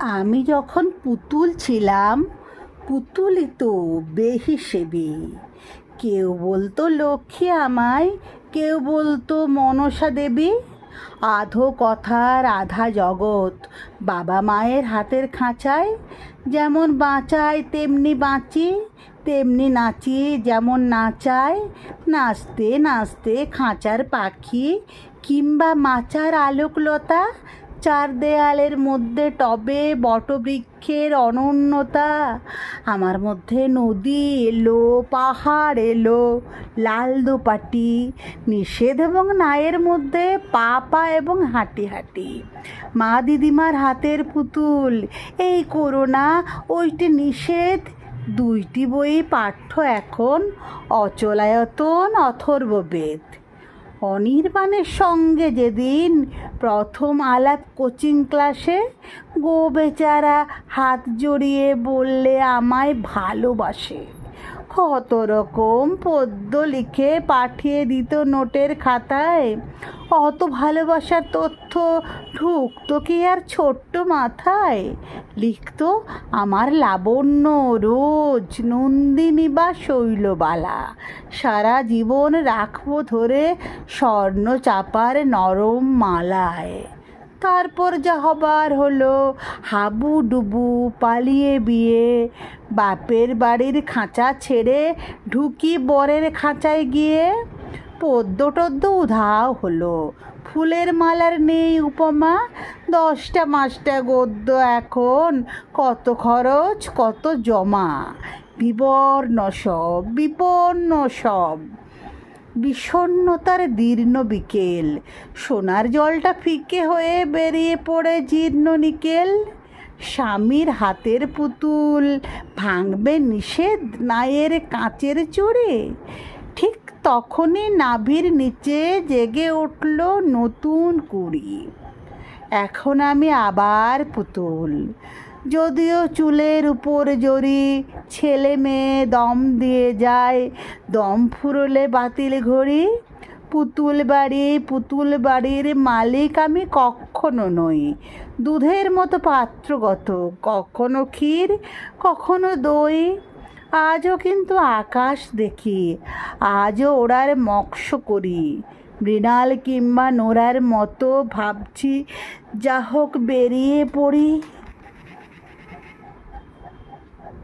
আমি যখন পুতুল ছিলাম, পুতুলই তো বেহিসেবি। কেউ বলতো লক্ষ্মী আমায়, কেউ বলতো মনসা দেবী। আধো কথার আধা জগৎ বাবা মায়ের হাতের খাঁচায়, যেমন বাঁচায় তেমনি বাঁচি, তেমনি নাচি যেমন নাচায়। নাচতে নাচতে খাঁচার পাখি কিংবা মাচার আলোকলতা চার দেয়ালের মধ্যে টবে বটবৃক্ষের অনন্যতা। আমার মধ্যে নদী এলো, পাহাড় এলো, লাল দোপাটি, নিষেধ এবং নায়ের মধ্যে পা পা এবং হাঁটি হাঁটি। মা দিদিমার হাতের পুতুল, এই করোনা ওইটি নিষেধ। দুইটি বই পাঠ্য এখন অচলায়তন অথর্ববেদ। অনির্বাণের সঙ্গে যেদিন প্রথম আলাপ কোচিং ক্লাসে গো বেচারা হাত জড়িয়ে বললে আমায় ভালোবাসে। কত রকম পদ্য লিখে পাঠিয়ে দিত নোটের খাতায়। অত ভালোবাসার তথ্য ঢুকতো কি আর ছোট্ট মাথায়? লিখতো, আমার লাবণ্য রোজ নন্দিনী বা শৈলবালা। সারা জীবন রাখব ধরে স্বর্ণ চাপার নরম মালায়। তারপর যা হবার হলো, হাবু ডুবু পালিয়ে বিয়ে। বাপের বাড়ির খাঁচা ছেড়ে ঢুকি বরের খাঁচায় গিয়ে। পদ্য টদ্য উধাও হলো, ফুলের মালার নেই উপমা। দশটা মাসটা গদ্য এখন, কত খরচ, কত জমা। বিবর্ণ সব বিপন্ন সব। বিষণ্ণতার দীর্ণ বিকেল। সোনার জলটা ফিকে হয়ে বেরিয়ে পড়ে জীর্ণ নিকেল। স্বামীর হাতের পুতুল, ভাঙবে নিষেধ নায়ের কাঁচের চড়ে। ঠিক তখনই নাভির নিচে জেগে উঠল নতুন কুড়ি। এখন আমি আবার পুতুল। যদিও চুলের উপর জড়ি, ছেলে মেয়ে দম দিয়ে যায়, দম ফুরলে বাতিল ঘড়ি। পুতুল বাড়ি, পুতুল বাড়ির মালিক আমি কখনো নই। দুধের মতো পাত্রগত, কখনো ক্ষীর, কখনো দই। আজও কিন্তু আকাশ দেখি, আজও ওড়ার মৎস্য করি। মৃণাল কিংবা নোরার মতো ভাবছি। যা হোক বেরিয়ে পড়ি।